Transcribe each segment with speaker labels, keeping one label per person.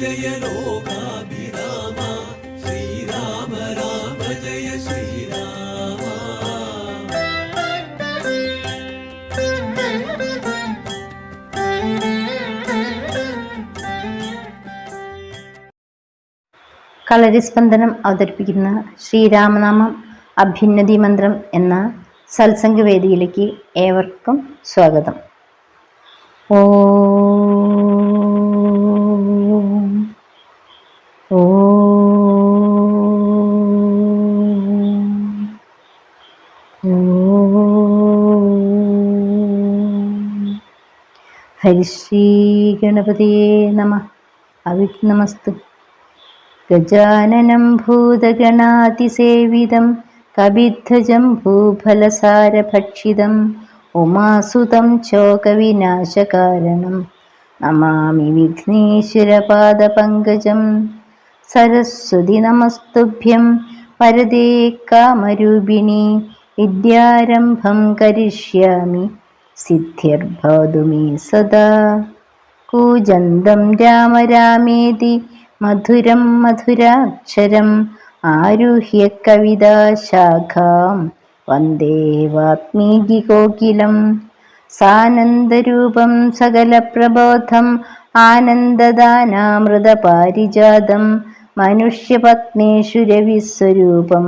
Speaker 1: ജയ ലോകാഭിരാമ. ശ്രീരാമ രാമ ജയ ശ്രീരാമ.
Speaker 2: കളരിസ്പന്ദനം അവതരിപ്പിക്കുന്ന ശ്രീരാമനാമം അഭ്യുന്നതി മന്ത്രം എന്ന സത്സംഗവേദിയിലേക്ക് ഏവർക്കും സ്വാഗതം. ഓം ഹരിശ്രീ ഗണപതിയേ നമ. അവിഘ്നമസ്തു. ഗജാനനം ഭൂതഗണാതിസേവിതം. കവിധ്വജം ഭൂഫലസാരഭക്ഷിതം. ഉമാസുതം ശോകവിനാശകാരണം. നമാമി വിഘ്നേശ്വരപാദപങ്കജം. സരസ്വതി നമസ്തുഭ്യം. പരദേ കാമരൂപിണി. വിദ്യാരംഭം കരിഷ്യാമി. സിദ്ധിർഭവതു മേ സദാ. കൂജന്തം രാമ രാമേതി മധുരം മധുരാക്ഷരം ആരുഹ്യ കവിതാശാഖാം വന്ദേ വാത്മീകികോകിലം സാനന്ദരൂപം സകലപ്രബോധം ആനന്ദദാനാമൃതപാരിജാതം മനുഷ്യപത്നേഷു രവിസ്വരൂപം.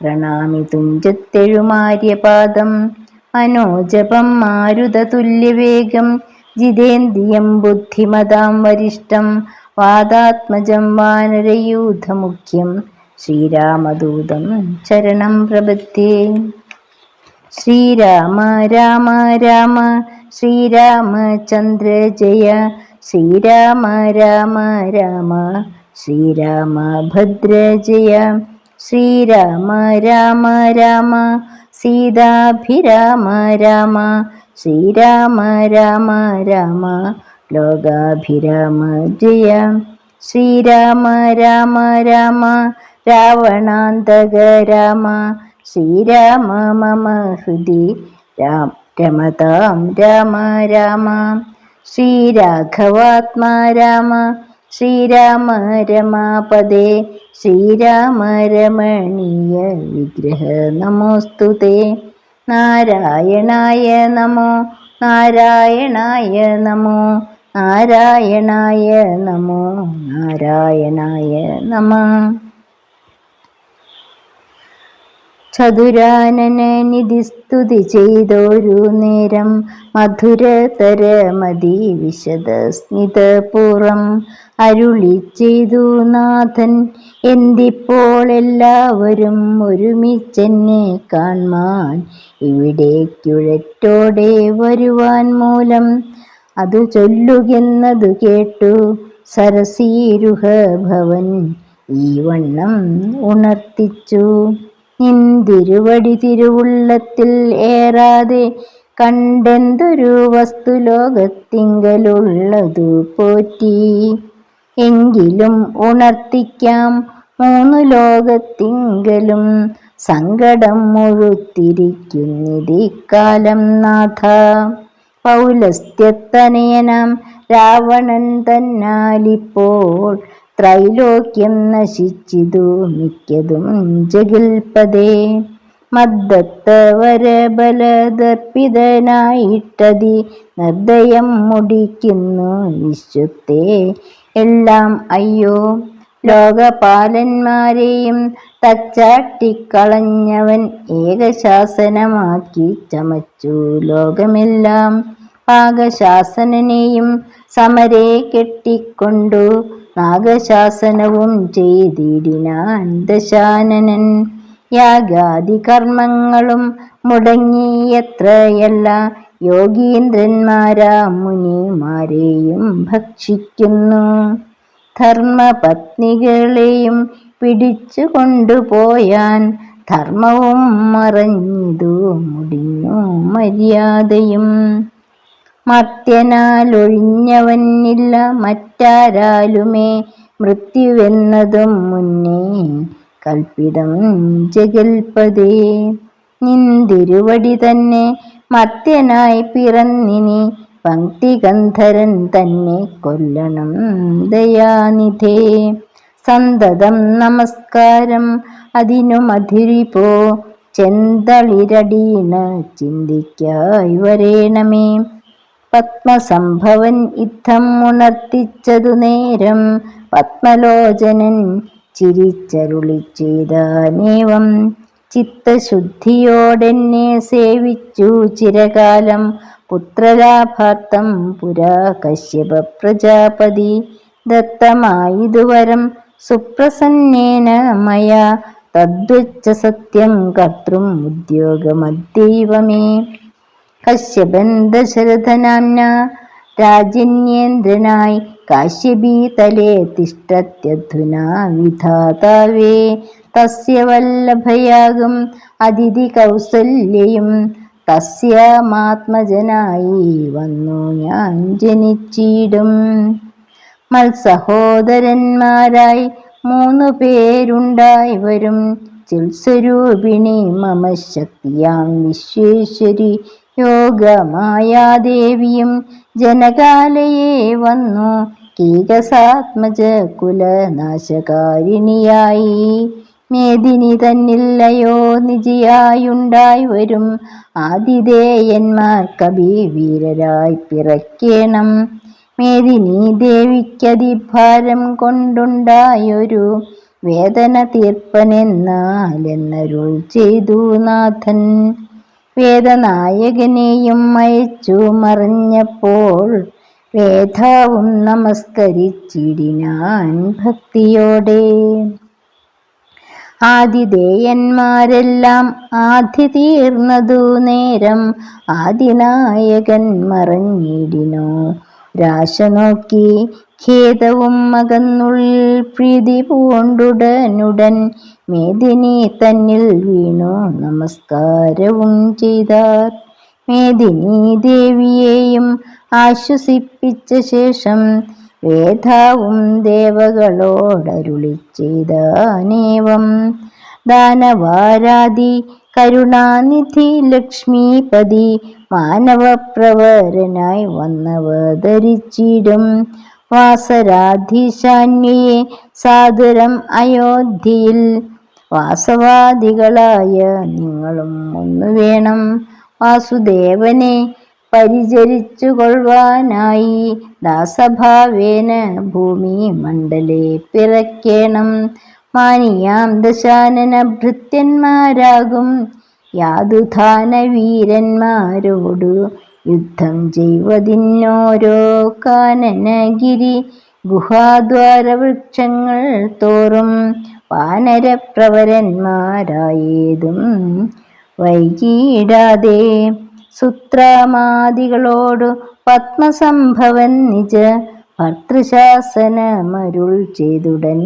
Speaker 2: പ്രണാമി തുഞ്ചത്തെഴുമാര്യപാദം മനോജപം മാരുതതുല്യവേഗം ജിതേന്ദ്രിയം ബുദ്ധിമതാം വരിഷ്ഠം വാദാത്മജം വാനരയൂഥമുഖ്യം ശ്രീരാമദൂതം ചരണം പ്രപത്തേ ശ്രീരാമ രാമ രാമ ശ്രീരാമചന്ദ്ര ജയ ശ്രീരാമ രാമ രാമ ശ്രീരാമ ഭദ്ര ജയ ശ്രീരാമ രാമ രാമ സീതാഭിരാമ രാമ ശ്രീരാമ രാമ രാമ ലോകാഭിരാമ ജയ. ശ്രീരാമ രാമ രാമ രാവണാന്തക രാമ ശ്രീരാമ മമ ഹൃദി രാം രമതാം രാമ രാമ ശ്രീരാഘവാത്മാ രാമ ശ്രീരാമ രമാപദേ ശ്രീരാമ രമണീയ വിഗ്രഹ നമോസ്തു തേ നാരായണായ നമോ നാരായണായ നമോ നാരായണായ നമോ നാരായണായ നമ. ചതുരാനന നിധിസ്തുതി ചെയ്തൊരു നേരം മധുരതരമതി വിശദ സ്മിതപൂർവം അരുളി ചെയ്തു നാഥൻ. എന്തിപ്പോൾ എല്ലാവരും ഒരുമിച്ചെന്നെ ഇവിടെ ഇവിടേക്കുഴറ്റോടെ വരുവാൻ മൂലം അതു ചൊല്ലുകെന്നതു കേട്ടു സരസീരുഹ ഭവൻ ഈ വണ്ണം ഉണർത്തിച്ചു. നിന്തിരുവടി തിരുവുള്ളത്തിൽ ഏറാതെ കണ്ടെന്തൊരു വസ്തുലോകത്തിങ്കലുള്ളതു പോറ്റി. എങ്കിലും ഉണർത്തിക്കാം മൂന്നു ലോകത്തിങ്കലും. സങ്കടം മുഴുത്തിരിക്കുന്നിതിക്കാലം നാഥ. പൗലസ്ത്യത്തനയനാം രാവണൻ തന്നാലിപ്പോൾ ത്രൈലോക്യം നശിച്ചിതു മിക്കതും ജഗിൽപ്പതേ മദ്ദത്ത വരബലദർപ്പിതനായിട്ടതി നിർദ്ദയം മുടിക്കുന്നു വിശ്വത്തെ. എല്ലാം അയ്യോ ലോകപാലന്മാരെയും തച്ചാട്ടിക്കളഞ്ഞവൻ ഏകശാസനമാക്കി ചമച്ചു. ലോകമെല്ലാം പാകശാസനെയും സമരെ കെട്ടിക്കൊണ്ടു നാഗശാസനവും ചെയ്തിടിനാൻ ദശാനനൻ യാഗാദി കർമ്മങ്ങളും മുടങ്ങിയത്രയല്ല. യോഗീന്ദ്രന്മാരാ മുനിമാരെയും ഭക്ഷിക്കുന്നു. ധർമ്മപത്നികളെയും പിടിച്ചു കൊണ്ടുപോയാൻ ധർമ്മവും മറഞ്ഞിതു മുടിഞ്ഞു മര്യാദയും. മർത്യനാലൊഴിഞ്ഞവനില്ല മറ്റാരാലുമേ. മൃത്യുവെന്നതും മുന്നേ കൽപ്പിതം ജഗൽപതേ. നിന്തിരുവടി തന്നെ മർത്യനായി പിറന്നിനി പങ്ക്തിഗന്ധരൻ തന്നെ കൊല്ലണം ദയാനിധേ. സന്തതം നമസ്കാരം അതിനു മധുരിപ്പോ ചെന്തളിരടീണ ചിന്തിക്കായി വരേണമേ. പത്മസംഭവൻ യുദ്ധം ഉണർത്തിച്ചതു നേരം പത്മലോചനൻ ചിരിച്ചരുളി ചെയ്താനേവം ചിത്തശുദ്ധിയോടെന്നെ സേവിച്ചു ചിരകാലം. പുത്രലാഭാർത്ഥം പുരാ കശ്യപ പ്രജാപതി. ദത്തമായിതുവരം സുപ്രസന്നേന മയാ. തദ്വച്ച സത്യം കർത്തൃം ഉദ്യോഗമദ്ദൈവമേ. കശ്യപൻ ദശരഥനാംന രാജന്യേന്ദ്രനായി കാശ്യപീതലേ തിഷ്ടത്യധുനാ വിധാതാവേ. തസ്യ വല്ലഭയാകും അതിഥി കൗസല്യയും തസ്യമാത്മജനായി വന്നു ഞാൻ ജനിച്ചിടും. മത്സഹോദരന്മാരായി മൂന്നു പേരുണ്ടായി വരും. ചിൽസ്വരൂപിണി മമ ശക്തിയാം വിശ്വേശ്വരി യോഗമായാദേവിയും ജനകാലയെ വന്നു. കീകസാത്മജ കുലനാശകാരിണിയായി. മേദിനി തന്നില്ലയോ നിജിയായുണ്ടായി വരും. ആതിഥേയന്മാർ കവി വീരരായി പിറക്കേണം. മേദിനി ദേവിക്കതിഭാരം കൊണ്ടുണ്ടായൊരു വേദന തീർപ്പനെന്നാലെന്നരുൾ ചെയ്തു നാഥൻ. വേദനായകനെയും അയച്ചു മറിഞ്ഞപ്പോൾ വേദാവും നമസ്കരിച്ചിടിനാൻ ഭക്തിയോടെ. ആതിഥേയന്മാരെല്ലാം ആദ്യ തീർന്നതു നേരം ആദിനായകൻ മറഞ്ഞിടിനോ. രാശ നോക്കി ഖേദവും മകന്നുള്ളിൽ പ്രീതി പൂണ്ടുടനുടൻ മേദിനി തന്നിൽ വീണു നമസ്കാരവും ചെയ്താർ. മേദിനി ദേവിയെയും ആശ്വസിപ്പിച്ച ശേഷം വേദാവും ദേവകളോടരുളി ചെയ്താനേവം ദാനവാരാധി കരുണാനിധി ലക്ഷ്മീപതി മാനവപ്രവരനായി വന്നവതരിച്ചിടും വാസരാധിശാന്യയെ സാദരം അയോധ്യയിൽ. വാസവാദികളായ നിങ്ങളും ഒന്നു വേണം വാസുദേവനെ പരിചരിച്ചു കൊള്ളുവാനായി ദാസഭാവേന ഭൂമി മണ്ഡലേ പിറക്കേണം. മാനിയാം ദശാനന ഭൃത്യന്മാരാകും യാതുധാന വീരന്മാരോടു യുദ്ധം ചെയ്വതിന്നോരോ കാനനഗിരി. ഗുഹാദ്വാര വൃക്ഷങ്ങൾ തോറും വാനരപ്രവരന്മാരായേതും. വൈകിടാതെ സുത്രാമാദികളോടു പത്മസംഭവൻ നിജ ഭർത്തൃശാസനമരുൾ ചെയ്തുടൻ.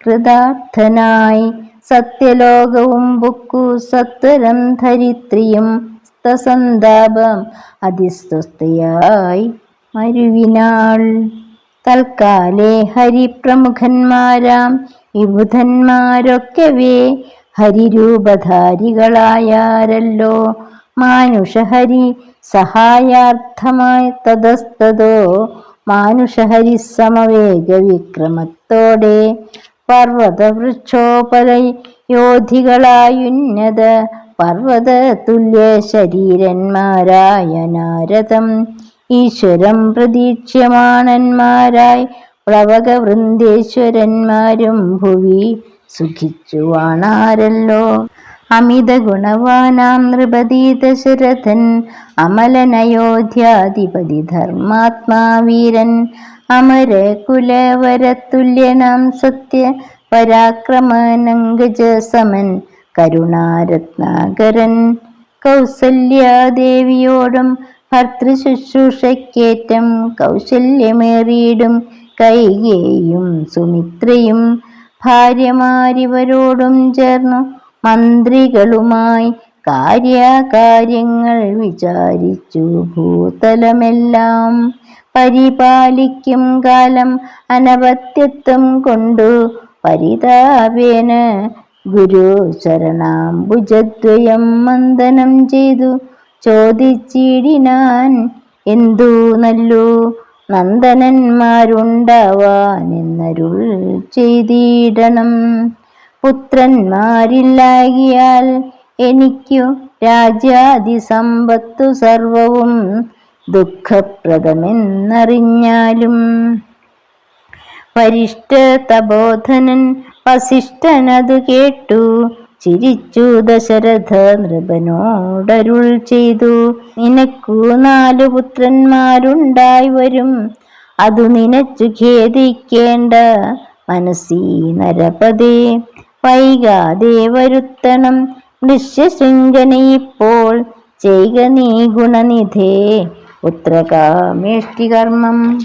Speaker 2: കൃതാർത്ഥനായി സത്യലോകവും ബുക്കു സത്വരം ധരിത്രിയും സ്തസന്താപം അതിസ്വസ്ഥയായി മരുവിനാൾ. തൽക്കാലേ ഹരിപ്രമുഖന്മാരാം വിബുധന്മാരൊക്കവേ ഹരിരൂപധാരികളായാരല്ലോ. മാനുഷഹരി സഹായാർത്ഥമായി തതസ്തതോ. മാനുഷഹരി സമവേഗ വിക്രമത്തോടെ പർവതവൃക്ഷോപല യോധികളായുന്നത പർവത തുല്യ ശരീരന്മാരായ നാരദം ഈശ്വരം പ്രതീക്ഷ്യമാണന്മാരായി പ്ലവക വൃന്ദേശ്വരന്മാരും ഭുവി സുഖിച്ചു വാണാരല്ലോ അമിത ഗുണവാനാം നൃപതി ദശരഥൻ അമലനയോധ്യാധിപതി ധർമാത്മാവീരൻ. അമര കുലവരതുല്യനാം സത്യ പരാക്രമനങ്കജ സമൻ കരുണാരത്നാകരൻ. കൗസല്യാദേവിയോടും ഭർത്തൃശുശ്രൂഷയ്ക്കേറ്റം കൗശല്യമേറിയിടും കൈകേയും സുമിത്രയും. ഭാര്യമാരിവരോടും ചേർന്നു മന്ത്രികളുമായി കാര്യകാര്യങ്ങൾ വിചാരിച്ചു. ഭൂതലമെല്ലാം പരിപാലിക്കും കാലം അനവത്യത്വം കൊണ്ടു പരിതാപേന ഗുരു ശരണാംബുജദ്വയം മന്ദനം ചെയ്തു. ചോദിച്ചിടിനാൻ എന്തു നല്ലു? നന്ദനന്മാരുണ്ടാവാൻ എന്നരുൾ ചെയ്തിടണം. പുത്രന്മാരില്ലാകിയാൽ എനിക്കു രാജാതി സമ്പത്തു സർവവും ദുഃഖപ്രദമെന്നറിഞ്ഞാലും. വരിഷ്ഠ തബോധനൻ വസിഷ്ഠനതു കേട്ടു ചിരിച്ചു ദശരഥ നൃപനോടരുൾ ചെയ്തു. നിനക്കു നാലു പുത്രന്മാരുണ്ടായി വരും അതു നിനച്ചു ഖേദിക്കേണ്ട മനസ്സീ നരപതേ വൈകാതെ വരുത്തണം. ദൃശ്യശൃംഖനയിപ്പോൾ ചെയ്ക നീ ഗുണനിധേ. ഉത്രകാമേഷ്ടികർമ്മം.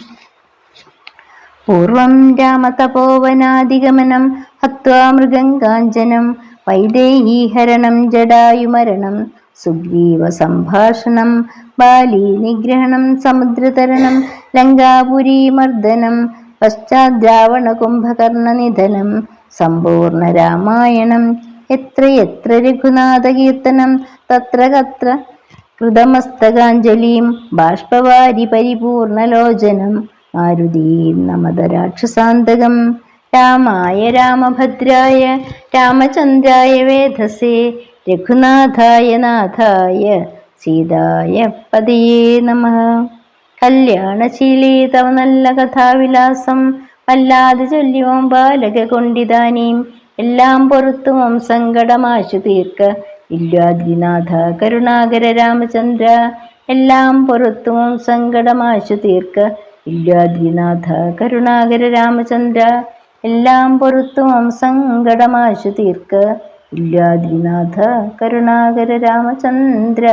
Speaker 2: പൂർവം രാമതപോവനാധിഗമനം. ഹത്വാ മൃഗം കാഞ്ചനം വൈദേഹീഹരണം. ജടായുമരണം സുഗ്രീവ സംഭാഷണം. ബാലി നിഗ്രഹണം. സമുദ്രതരണം. ലങ്കാപുരി മർദ്ദനം. പശ്ചാദ്രാവണ കുംഭകർണ നിധനം സമ്പൂർണ രാമായണം. എത്ര എത്ര രഘുനാഥ കീർത്തനം തത്ര. കത്ര കൃതമസ്തകാഞ്ജലിയും ബാഷ്പവാരി പരിപൂർണലോചനം. മാരുതീം നമത രാക്ഷസാന്തകം രാമായ രാമഭദ്രായ രാമചന്ദ്രായ വേധസേ രഘുനാഥായ നാഥായ സീതായ പതിയേ നമ. കല്യാണശീലേ തവ നല്ല കഥാവിലാസം. വല്ലാതെ ചൊല്ലിയോം ബാലക കൊണ്ടിതാനീം. എല്ലാം പൊറുത്തുമം സങ്കടമാശു തീർക്ക. ഇല്ലാദ്രിനാഥ കരുണാകര രാമചന്ദ്ര. എല്ലാം പൊറുത്തുമം സങ്കടമാശു തീർക്ക. ഇല്ലാദ്രിനാഥ കരുണാകര രാമചന്ദ്ര. എല്ലാം പൊറുത്തുമം സങ്കടമാശു തീർക്ക. ഇല്ലാദ്രിനാഥ കരുണാകര രാമചന്ദ്ര.